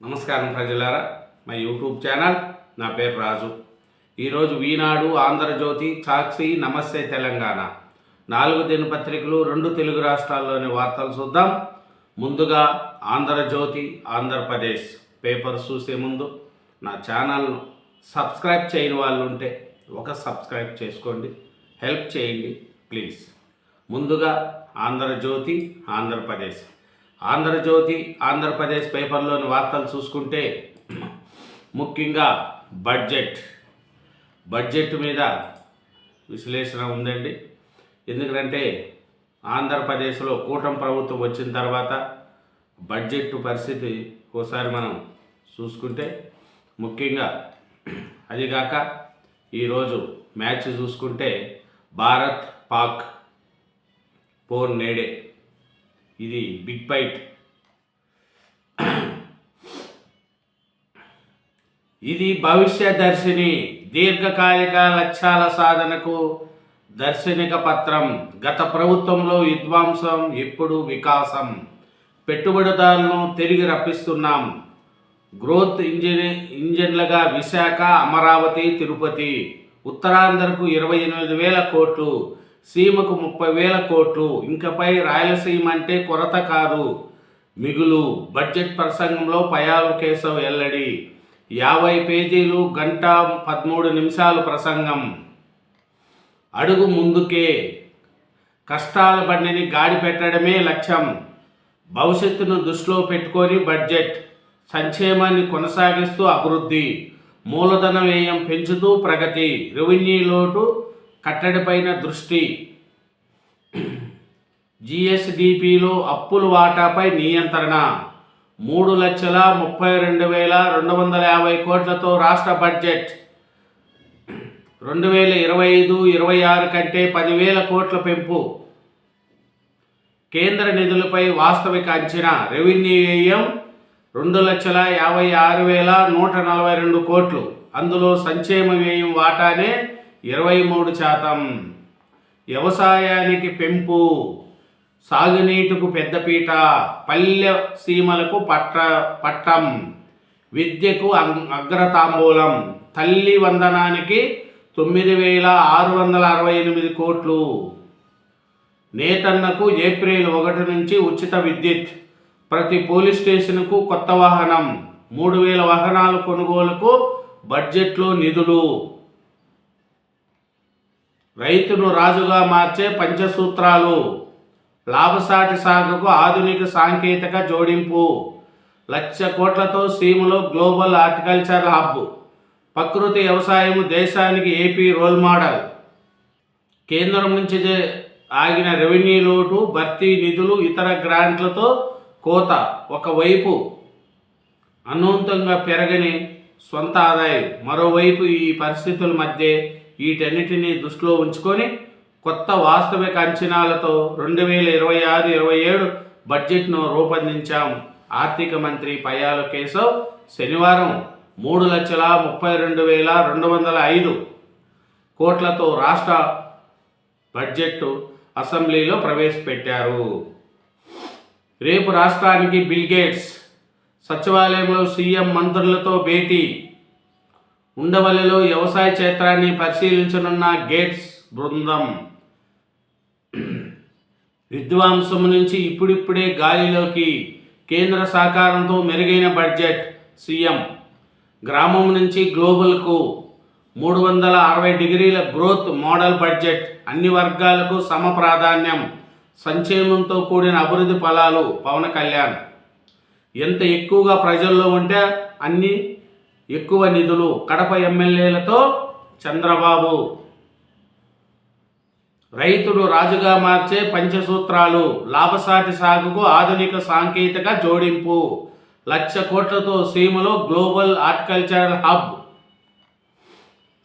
నమస్కారం ప్రజలారా. మా యూట్యూబ్ ఛానల్ నా పేరు రాజు. ఈరోజు ఈనాడు ఆంధ్రజ్యోతి సాక్షి నమస్తే తెలంగాణ. నాలుగు దినపత్రికలు రెండు తెలుగు రాష్ట్రాల్లోని వార్తలు చూద్దాం. ముందుగా ఆంధ్రజ్యోతి ఆంధ్రప్రదేశ్ పేపర్ చూసే ముందు నా ఛానల్ను సబ్స్క్రైబ్ చేయని వాళ్ళు ఉంటే ఒక సబ్స్క్రైబ్ చేసుకోండి. హెల్ప్ చేయండి ప్లీజ్. ముందుగా ఆంధ్రజ్యోతి ఆంధ్రప్రదేశ్. ఆంధ్రజ్యోతి ఆంధ్రప్రదేశ్ పేపర్లోని వార్తలు చూసుకుంటే ముఖ్యంగా బడ్జెట్. బడ్జెట్ మీద విశ్లేషణ ఉందండి. ఎందుకంటే ఆంధ్రప్రదేశ్లో కూటమి ప్రభుత్వం వచ్చిన తర్వాత బడ్జెట్ పరిస్థితి ఒకసారి మనం చూసుకుంటే ముఖ్యంగా అదిగాక ఈరోజు మ్యాచ్ చూసుకుంటే భారత్ పాక్ పోర్ నేడే. ఇది బిగ్ బైట్. ఇది భవిష్య దర్శిని దీర్ఘకాలిక లక్ష్యాల సాధనకు దర్శనిక పత్రం. గత ప్రభుత్వంలో విధ్వంసం ఇప్పుడు వికాసం. పెట్టుబడిదారులను తిరిగి రప్పిస్తున్నాం. గ్రోత్ ఇంజిన్ ఇంజిన్లుగా విశాఖ అమరావతి తిరుపతి. ఉత్తరాంధ్రకు ఇరవై ఎనిమిది వేల కోట్లు. సీమకు ముప్పై వేల కోట్లు. ఇంకపై రాయలసీమ అంటే కొరత కాదు. మిగులు. బడ్జెట్ ప్రసంగంలో పయాలు కేశవ్ ఎల్లడి యాభై పేజీలు గంట పదమూడు నిమిషాలు ప్రసంగం. అడుగు ముందుకే. కష్టాల బండిని గాడి పెట్టడమే లక్ష్యం. భవిష్యత్తును దృష్టిలో పెట్టుకొని బడ్జెట్. సంక్షేమాన్ని కొనసాగిస్తూ అభివృద్ధి. మూలధన వ్యయం పెంచుతూ ప్రగతి. రెవెన్యూ లోటు కట్టడిపైన దృష్టి. జిఎస్డిపిలో అప్పుల వాటాపై నియంత్రణ. మూడు లక్షల ముప్పై రెండు వేల రెండు వందల యాభై కోట్లతో రాష్ట్ర బడ్జెట్. రెండు వేల ఇరవై ఐదు ఇరవై ఆరు కంటే పదివేల కోట్ల పెంపు. కేంద్ర నిధులపై వాస్తవిక అంచనా. రెవెన్యూ వ్యయం రెండు లక్షల యాభై ఆరు వేల నూట నలభై రెండు కోట్లు. అందులో సంక్షేమ వ్యయం వాటానే ఇరవై మూడు శాతం. వ్యవసాయానికి పెంపు సాగునీటికు పెద్దపీట పల్లె సీమలకు పట్ట పట్టం విద్యకు అగ్రతాంబూలం తల్లి వందనానికి తొమ్మిది వేల ఆరు వందల అరవై ఎనిమిది కోట్లు. నేతన్నకు ఏప్రిల్ ఒకటి నుంచి ఉచిత విద్యుత్ ప్రతి పోలీస్ స్టేషన్కు కొత్త వాహనం మూడు వేల వాహనాల కొనుగోలుకు బడ్జెట్లో నిధులు. రైతును రాజుగా మార్చే పంచసూత్రాలు. లాభసాటి సాగుకు ఆధునిక సాంకేతిక జోడింపు. లక్ష కోట్లతో సీమలో గ్లోబల్ హార్టికల్చర్ హబ్. ప్రకృతి వ్యవసాయం దేశానికి ఏపీ రోల్ మోడల్? కేంద్రం నుంచి ఆగిన రెవెన్యూ లోటు భర్తీ నిధులు ఇతర గ్రాంట్లతో కోత ఒకవైపు అనంతంగా పెరగని సొంత ఆదాయం మరోవైపు ఈ పరిస్థితుల మధ్య వీటన్నిటినీ దృష్టిలో ఉంచుకొని కొత్త వాస్తవిక అంచనాలతో రెండు వేల ఇరవై ఆరు ఇరవై ఏడు బడ్జెట్ను రూపొందించాం. ఆర్థిక మంత్రి పయ్యాల కేశవ్ శనివారం మూడు లక్షల ముప్పై రెండు వేల రెండు వందల ఐదు కోట్లతో రాష్ట్ర బడ్జెట్ అసెంబ్లీలో ప్రవేశపెట్టారు. రేపు రాష్ట్రానికి బిల్ గేట్స్ సచివాలయంలో సీఎం మంత్రులతో భేటీ. ఉండవల్లిలో వ్యవసాయ క్షేత్రాన్ని పరిశీలించనున్న గేట్స్ బృందం. విద్వాంసం నుంచి ఇప్పుడిప్పుడే గాలిలోకి కేంద్ర సహకారంతో మెరుగైన బడ్జెట్ సీఎం. గ్రామం నుంచి గ్లోబల్కు మూడు వందల అరవై డిగ్రీల గ్రోత్ మోడల్ బడ్జెట్ అన్ని వర్గాలకు సమ ప్రాధాన్యం సంక్షేమంతో కూడిన అభివృద్ధి ఫలాలు పవన్ కళ్యాణ్. ఎంత ఎక్కువగా ప్రజల్లో ఉంటే అన్ని ఎక్కువ నిధులు కడప ఎమ్మెల్యేలతో చంద్రబాబు. రైతుడు రాజుగా మార్చే పంచసూత్రాలు లాభసాటి సాగుకు ఆధునిక సాంకేతిక జోడింపు. లక్ష కోట్లతో సీమలో గ్లోబల్ హార్టికల్చరల్ హబ్.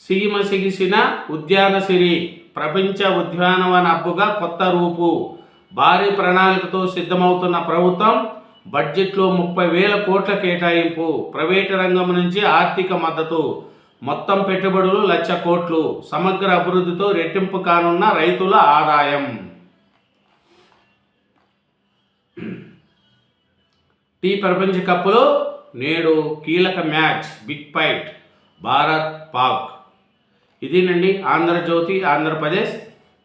సీమ సిగిసిన ఉద్యానసిరి ప్రపంచ ఉద్యానవన హబ్బుగా కొత్త రూపు. భారీ ప్రణాళికతో సిద్ధమవుతున్న ప్రభుత్వం బడ్జెట్లో ముప్పై వేల కోట్ల కేటాయింపు. ప్రైవేటు రంగం నుంచి ఆర్థిక మద్దతు. మొత్తం పెట్టుబడులు లక్ష కోట్లు. సమగ్ర అభివృద్ధితో రెట్టింపు కానున్న రైతుల ఆదాయం. టీ ప్రపంచ కప్లో నేడు కీలక match. Big fight. Bharat Pak. ఇదేనండి ఆంధ్రజ్యోతి ఆంధ్రప్రదేశ్.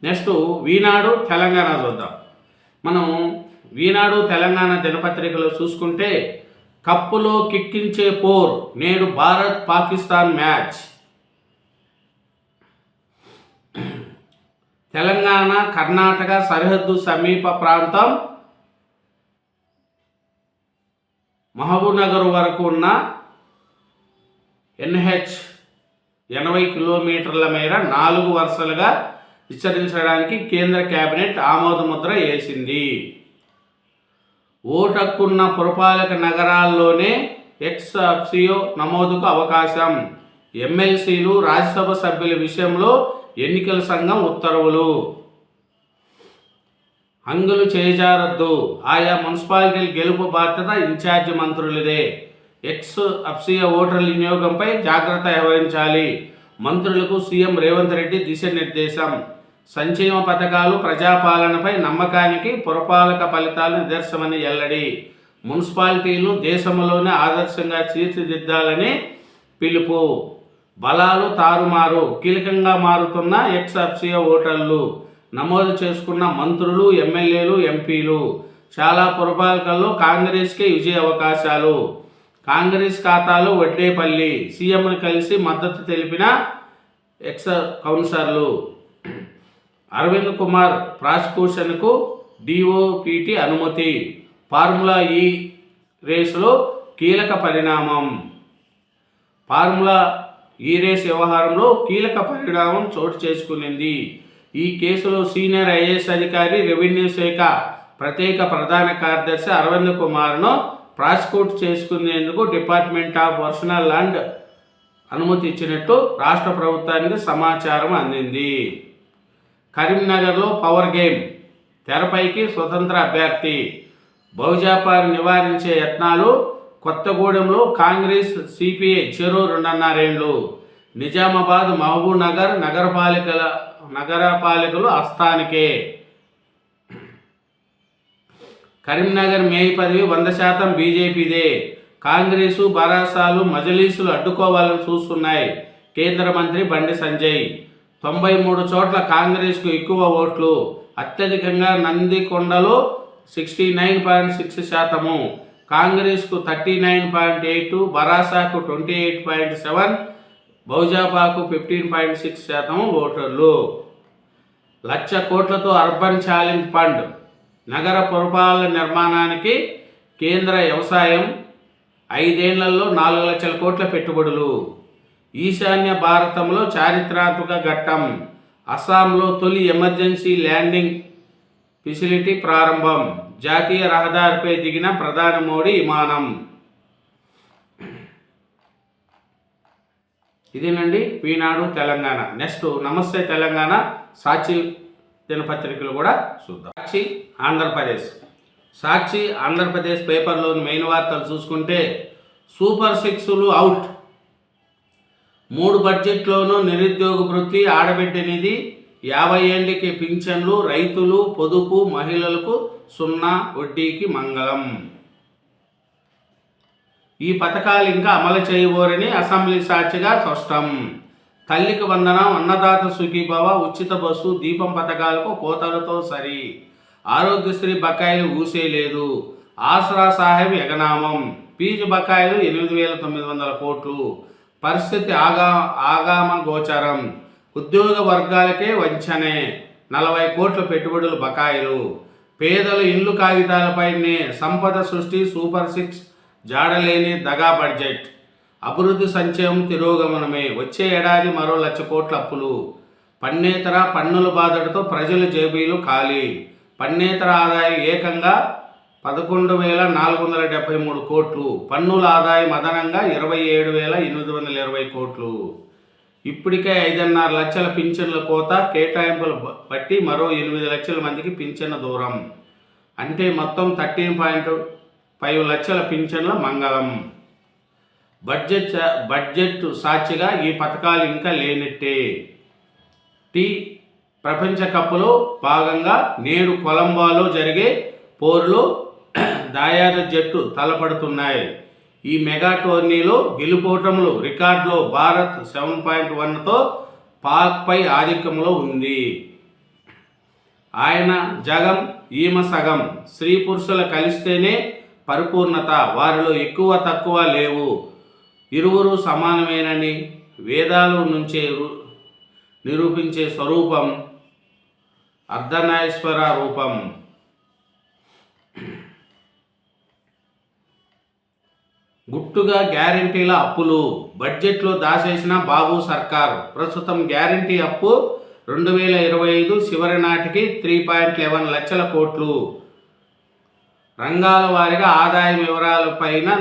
నెక్స్ట్ వీనాడు తెలంగాణ చూద్దాం. మనం వీనాడు తెలంగాణ దినపత్రికలో చూసుకుంటే కప్పులో కిక్కించే పోర్ నేడు భారత్ పాకిస్తాన్ మ్యాచ్. తెలంగాణ కర్ణాటక సరిహద్దు సమీప ప్రాంతం మహబూబ్నగర్ వరకు ఉన్న ఎన్హెచ్ ఎనభై కిలోమీటర్ల మేర నాలుగు వరుసలుగా విస్తరించడానికి కేంద్ర కేబినెట్ ఆమోదముద్ర వేసింది. ఓటక్కున్న పురపాలక నగరాల్లోనే ఎక్స్ అప్సియో నమోదుకు అవకాశం. ఎమ్మెల్సీలు రాజ్యసభ సభ్యుల విషయంలో ఎన్నికల సంఘం ఉత్తర్వులు. హంగులు చేజారద్దు. ఆయా మున్సిపాలిటీల గెలుపు బాధ్యత ఇన్ఛార్జి మంత్రులదే. ఎక్స్ అప్సియ ఓటర్ల వినియోగంపై జాగ్రత్త వ్యవహరించాలి మంత్రులకు సీఎం రేవంత్ రెడ్డి దిశానిర్దేశం. సంక్షేమ పథకాలు ప్రజాపాలనపై నమ్మకానికి పురపాలక ఫలితాలు నిదర్శమని ఎల్లడి. మున్సిపాలిటీలు దేశంలోనే ఆదర్శంగా తీర్చిదిద్దాలని పిలుపు. బలాలు తారుమారు. కీలకంగా మారుతున్న ఎక్స్ ఓటర్లు. నమోదు చేసుకున్న మంత్రులు ఎమ్మెల్యేలు ఎంపీలు. చాలా పురపాలకల్లో కాంగ్రెస్కే విజయ అవకాశాలు. కాంగ్రెస్ ఖాతాలో వడ్డేపల్లి. సీఎంను కలిసి మద్దతు తెలిపిన ఎక్స్ కౌన్సర్లు అరవింద్ కుమార్ ప్రాసిక్యూషన్కు డిఓపిటి అనుమతి. ఫార్ములా ఈ రేసులో కీలక పరిణామం. ఫార్ములా ఈ రేస్ వ్యవహారంలో కీలక పరిణామం చోటు చేసుకునింది. ఈ కేసులో సీనియర్ ఐఏఎస్ అధికారి రెవెన్యూ శాఖ ప్రత్యేక ప్రధాన కార్యదర్శి అరవింద్ కుమార్ను ప్రాసిక్యూట్ చేసుకునేందుకు డిపార్ట్మెంట్ ఆఫ్ పర్సనల్ ల్యాండ్ అనుమతి ఇచ్చినట్టు రాష్ట్ర ప్రభుత్వానికి సమాచారం అందింది. కరీంనగర్లో పవర్ గేమ్ తెరపైకి స్వతంత్ర అభ్యర్థి. బహుజాపాన్ని నివారించే యత్నాలు కొత్తగూడెంలో కాంగ్రెస్ సిపిఐ చెరో రెండున్నరేండ్లు. నిజామాబాద్ మహబూబ్ నగర్ నగరపాలికల నగరపాలికలు అస్థానికే కరీంనగర్ మే పదవి వంద శాతం బీజేపీదే. కాంగ్రెసు బరాసాలు మజలీసులు అడ్డుకోవాలని చూస్తున్నాయి. కేంద్ర మంత్రి బండి సంజయ్. తొంభై మూడు చోట్ల కాంగ్రెస్కు ఎక్కువ ఓట్లు అత్యధికంగా నందికొండలో సిక్స్టీ నైన్ పాయింట్ సిక్స్ శాతము కాంగ్రెస్కు థర్టీ నైన్ పాయింట్ ఎయిట్ బరాసాకు ట్వంటీ ఎయిట్ పాయింట్ సెవెన్ బౌజాపాకు ఫిఫ్టీన్ పాయింట్ సిక్స్ శాతం ఓటర్లు. లక్ష కోట్లతో అర్బన్ ఛాలెంజ్ ఫండ్ నగర పురపాలన నిర్మాణానికి కేంద్ర వ్యవసాయం ఐదేళ్ళలో నాలుగు లక్షల కోట్ల పెట్టుబడులు. ఈశాన్య భారతంలో చారిత్రాత్మక ఘట్టం. అస్సాంలో తొలి ఎమర్జెన్సీ ల్యాండింగ్ ఫెసిలిటీ ప్రారంభం. జాతీయ రహదారిపై దిగిన ప్రధాని మోడీ విమానం. ఇదేనండి ఈనాడు తెలంగాణ. నెక్స్ట్ నమస్తే తెలంగాణ సాక్షి దినపత్రికలు కూడా చూద్దాం. సాక్షి ఆంధ్రప్రదేశ్. సాక్షి ఆంధ్రప్రదేశ్ పేపర్లోని మెయిన్ వార్తలు చూసుకుంటే సూపర్ సిక్స్లు అవుట్. మూడు బడ్జెట్లోనూ నిరుద్యోగ వృత్తి ఆడబిడ్డ నిధి యాభై ఏళ్ళకి పింఛన్లు రైతులు పొదుపు మహిళలకు సున్నా వడ్డీకి మంగళం. ఈ పథకాలు ఇంకా అమలు చేయబోరని అసెంబ్లీ సాక్షిగా స్పష్టం. తల్లికి వందనం అన్నదాత సుఖీభవ ఉచిత బస్సు దీపం పథకాలకు కోతలతో సరి. ఆరోగ్యశ్రీ బకాయిలు ఊసేయలేదు ఆసరా సాహెబ్ ఎగనామం. పీజు బకాయిలు ఎనిమిది వేల తొమ్మిది వందల కోట్లు. పరిస్థితి ఆగా ఆగామ గోచరం. ఉద్యోగ వర్గాలకే వంచనే నలభై కోట్ల పెట్టుబడులు బకాయిలు. పేదల ఇల్లు కాగితాలపైనే సంపద సృష్టి సూపర్ సిక్స్ జాడలేని దగా బడ్జెట్. అభివృద్ధి సంక్షేమం తిరోగమనమే. వచ్చే ఏడాది మరో లక్ష కోట్ల అప్పులు. పన్నేతర పన్నుల బాధలతో ప్రజల జేబీలు ఖాళీ. పన్నేతర ఆదాయం ఏకంగా పదకొండు వేల నాలుగు వందల డెబ్బై మూడు కోట్లు. పన్నుల ఆదాయం అదనంగా ఇరవై ఏడు వేల ఎనిమిది వందల ఇరవై కోట్లు. ఇప్పటికే ఐదున్నర లక్షల పింఛన్ల కోత కేటాయింపులు బట్టి మరో ఎనిమిది లక్షల మందికి పింఛన్ల దూరం. అంటే మొత్తం థర్టీన్ పాయింట్ ఫైవ్ లక్షల పింఛన్ల మంగళం. బడ్జెట్ బడ్జెట్ సాక్షిగా ఈ పథకాలు ఇంకా లేనట్టే. టీ ప్రపంచ కప్లో భాగంగా నేడు కొలంబాలో జరిగే పోరులో దాయాద జట్టు తలపడుతున్నాయి. ఈ మెగా టోర్నీలో గెలుపోటములు రికార్డులో భారత్ సెవెన్ పాయింట్ వన్తో పాక్పై ఆధిక్యంలో ఉంది. ఆయన జగం ఈమ సగం స్త్రీ పురుషులు కలిస్తేనే పరిపూర్ణత వారిలో ఎక్కువ తక్కువ లేవు. ఇరువురు సమానమేనని వేదాలు నుంచే నిరూపించే స్వరూపం అర్ధనాయేశ్వర రూపం. గుట్టుగా గ్యారంటీల అప్పులు. బడ్జెట్లో దాచేసిన బాబు సర్కార్. ప్రస్తుతం గ్యారంటీ అప్పు రెండు వేల ఇరవై ఐదు చివరి నాటికి త్రీ పాయింట్ లెవెన్ లక్షల కోట్లు. రంగాల వారిగా ఆదాయం వివరాలపైన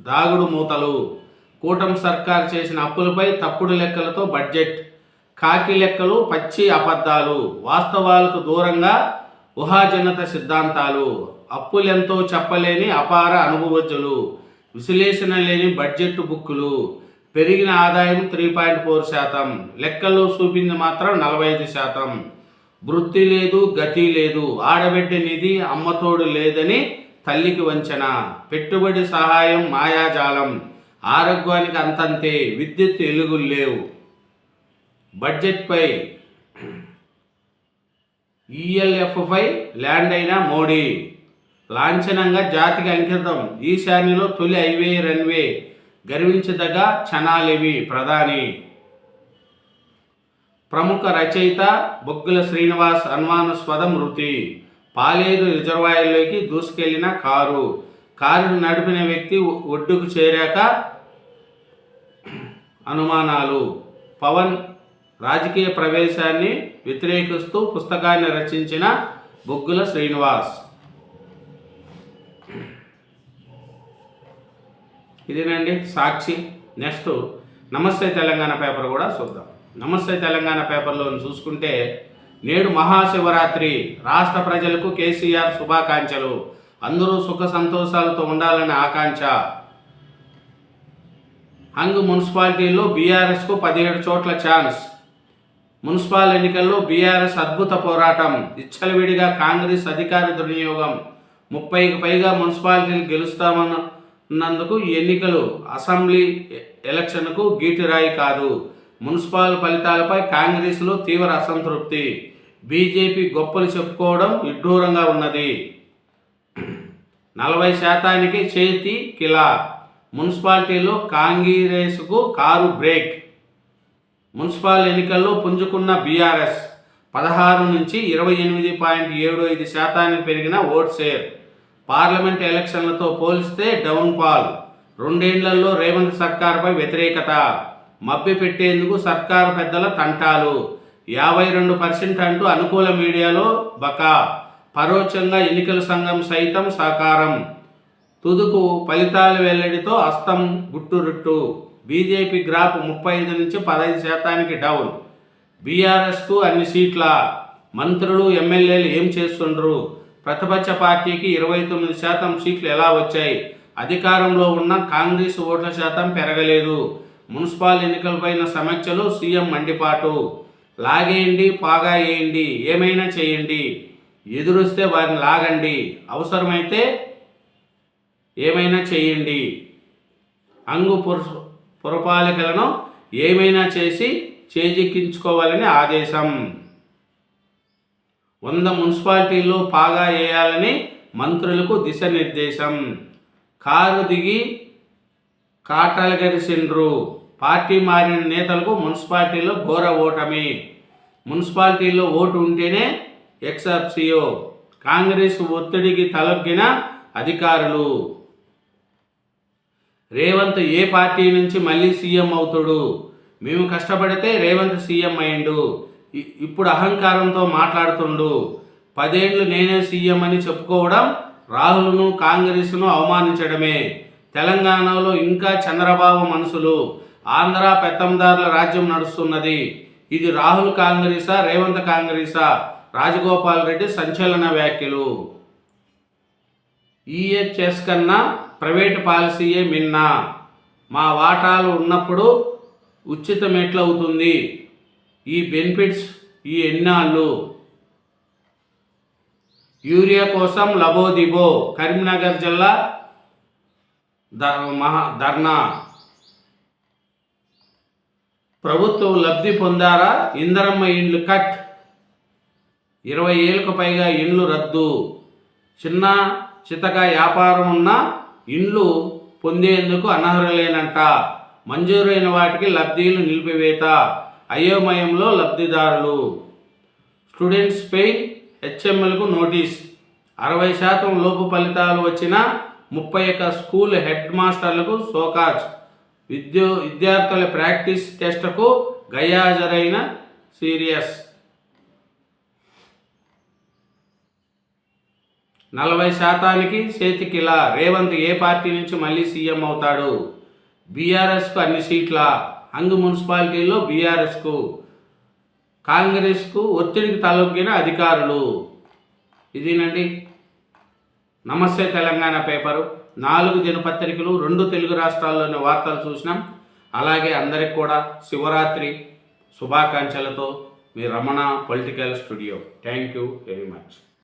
దాగుడు మూతలు. కూటమి సర్కార్ చేసిన అప్పులపై తప్పుడు లెక్కలతో బడ్జెట్. కాకి లెక్కలు పచ్చి అబద్ధాలు. వాస్తవాలకు దూరంగా ఊహాజనత సిద్ధాంతాలు. అప్పులెంతో చెప్పలేని అపార అనుభవజ్ఞులు. విశ్లేషణ లేని బడ్జెట్ బుక్కులు. పెరిగిన ఆదాయం త్రీ పాయింట్ ఫోర్ శాతం. లెక్కల్లో చూపింది మాత్రం నలభై ఐదు శాతం. వృత్తి లేదు గతి లేదు. ఆడబిడ్డ నిధి అమ్మతోడు లేదని తల్లికి వంచన. పెట్టుబడి సహాయం మాయాజాలం. ఆరోగ్యానికి అంతంతే విద్యుత్ ఎలుగులు లేవు. బడ్జెట్పై ఈఎల్ఎఫ్పై ల్యాండ్ అయిన మోడీ. లాంఛనంగా జాతికి అంకితం. ఈశాన్యలో తొలి హైవే రన్వే గర్వించదగ క్షణాలివి ప్రధాని. ప్రముఖ రచయిత బొగ్గుల శ్రీనివాస్ అనుమానాస్పద మృతి పాలేరు రిజర్వాయర్లోకి దూసుకెళ్ళిన కారు. కారును నడిపిన వ్యక్తి ఒడ్డుకు చేరాక అనుమానాలు. పవన్ రాజకీయ ప్రవేశాన్ని వ్యతిరేకిస్తూ పుస్తకాన్ని రచించిన బొగ్గుల శ్రీనివాస్. ఇదేనండి సాక్షి. నెక్స్ట్ నమస్తే తెలంగాణ పేపర్ కూడా చూద్దాం. నమస్తే తెలంగాణ పేపర్లో చూసుకుంటే నేడు మహాశివరాత్రి. రాష్ట్ర ప్రజలకు కేసీఆర్ శుభాకాంక్షలు. అందరూ సుఖ సంతోషాలతో ఉండాలని ఆకాంక్ష. హంగ్ మున్సిపాలిటీలో బీఆర్ఎస్కు పదిహేడు చోట్ల ఛాన్స్. మున్సిపల్ ఎన్నికల్లో బీఆర్ఎస్ అద్భుత పోరాటం. ఇచ్చలవిడిగా కాంగ్రెస్ అధికార దుర్వినియోగం. ముప్పైకి పైగా మున్సిపాలిటీలు గెలుస్తామన్న నందుకు ఎన్నికలు అసెంబ్లీ ఎలక్షన్కు గీటిరాయి కాదు. మున్సిపల్ ఫలితాలపై కాంగ్రెస్లో తీవ్ర అసంతృప్తి. బీజేపీ గొప్పలు చెప్పుకోవడం విడ్డూరంగా ఉన్నది. నలభై శాతానికి చేతి కిలా. మున్సిపాలిటీలో కాంగ్రెస్కు కారు బ్రేక్. మున్సిపల్ ఎన్నికల్లో పుంజుకున్న బీఆర్ఎస్ పదహారు నుంచి ఇరవై ఎనిమిది పాయింట్ ఏడు ఐదు శాతానికి పెరిగిన ఓట్ షేర్. పార్లమెంట్ ఎలక్షన్లతో పోలిస్తే డౌన్ ఫాల్ రేవంత్ సర్కార్పై వ్యతిరేకత. మభ్య పెట్టేందుకు సర్కారు పెద్దల తంటాలు. యాభై రెండు పర్సెంట్ అంటూ అనుకూల మీడియాలో బకా. పరోక్షంగా ఎన్నికల సంఘం సైతం సహకారం తుదుకు ఫలితాల వెల్లడితో అస్తం గుట్టురుట్టు. బీజేపీ గ్రాఫ్ ముప్పై ఐదు నుంచి పదహైదు శాతానికి డౌన్. బీఆర్ఎస్కు అన్ని సీట్ల. మంత్రులు ఎమ్మెల్యేలు ఏం చేస్తుండ్రు? ప్రతిపక్ష పార్టీకి ఇరవై తొమ్మిది శాతం సీట్లు ఎలా వచ్చాయి? అధికారంలో ఉన్న కాంగ్రెస్ ఓట్ల శాతం పెరగలేదు. మున్సిపల్ ఎన్నికలపైన సమీక్షలు సీఎం మండిపాటు. లాగేయండి పాగా వేయండి ఏమైనా చేయండి. ఎదురొస్తే వారిని లాగండి. అవసరమైతే ఏమైనా చేయండి. అంగు పురపాలికలను ఏమైనా చేసి చేజిక్కించుకోవాలని ఆదేశం. వంద మున్సిపాలిటీల్లో పాగా వేయాలని మంత్రులకు దిశానిర్దేశం. కారు దిగి కాటాలు గడిచిండ్రు పార్టీ మారిన నేతలకు మున్సిపాలిటీలో ఘోర ఓటమి. మున్సిపాలిటీలో ఓటు ఉంటేనే ఎక్సర్సియో. కాంగ్రెస్ ఒత్తిడికి తలొగ్గిన అధికారులు. రేవంత్ ఏ పార్టీ నుంచి మళ్ళీ సీఎం అవుతాడు? మేము కష్టపడితే రేవంత్ సీఎం అయిండు ఇప్పుడు అహంకారంతో మాట్లాడుతుండు. పదేళ్ళు నేనే సీఎం అని చెప్పుకోవడం రాహుల్ను కాంగ్రెస్ను అవమానించడమే. తెలంగాణలో ఇంకా చంద్రబాబు మనసులు. ఆంధ్ర పెత్తందారుల రాజ్యం నడుస్తున్నది. ఇది రాహుల్ కాంగ్రెసా రేవంత్ కాంగ్రెసా? రాజగోపాల్ రెడ్డి సంచలన వ్యాఖ్యలు. ఈహెచ్ఎస్ కన్నా ప్రైవేట్ పాలసీయే మిన్నా. మా వాటాలు ఉన్నప్పుడు ఉచితం ఎట్లవుతుంది? ఈ బెనిఫిట్స్ ఈ ఎన్నాళ్ళు? యూరియా కోసం లబోదిబో కరీంనగర్ జిల్లా ధ- మహా ధర్నా. ప్రభుత్వం లబ్ధి పొందారా? ఇందరమ్మ ఇండ్లు కట్. ఇరవై ఏళ్ళకు పైగా ఇండ్లు రద్దు. చిన్న చితక వ్యాపారం ఉన్న ఇండ్లు పొందేందుకు అనర్హులేనంట. మంజూరైన వాటికి లబ్ధీలు నిలిపివేత. అయోమయంలో లబ్ధిదారులు. స్టూడెంట్స్ పెయిన్ హెచ్ఎంఎల్కు నోటీస్. అరవై శాతం లోపు ఫలితాలు వచ్చిన ముప్పై ఒక్క స్కూల్ హెడ్ మాస్టర్లకు సోకాజ్ విద్యో విద్యార్థుల ప్రాక్టీస్ టెస్ట్కు గయాజరైన సీరియస్. నలభై శాతానికి చేతికిలా. రేవంత్ ఏ పార్టీ నుంచి మళ్ళీ సీఎం అవుతాడు? బీఆర్ఎస్కు అన్ని సీట్ల? హంగు మున్సిపాలిటీలో బీఆర్ఎస్కు కాంగ్రెస్కు ఒత్తిడికి తలొగ్గిన అధికారులు. ఇదేనండి? నమస్తే తెలంగాణ పేపరు. నాలుగు దినపత్రికలు రెండు తెలుగు రాష్ట్రాల్లోని వార్తలు చూసినాం. అలాగే అందరికి కూడా శివరాత్రి శుభాకాంక్షలతో మీ Ramana political studio. Thank you very much.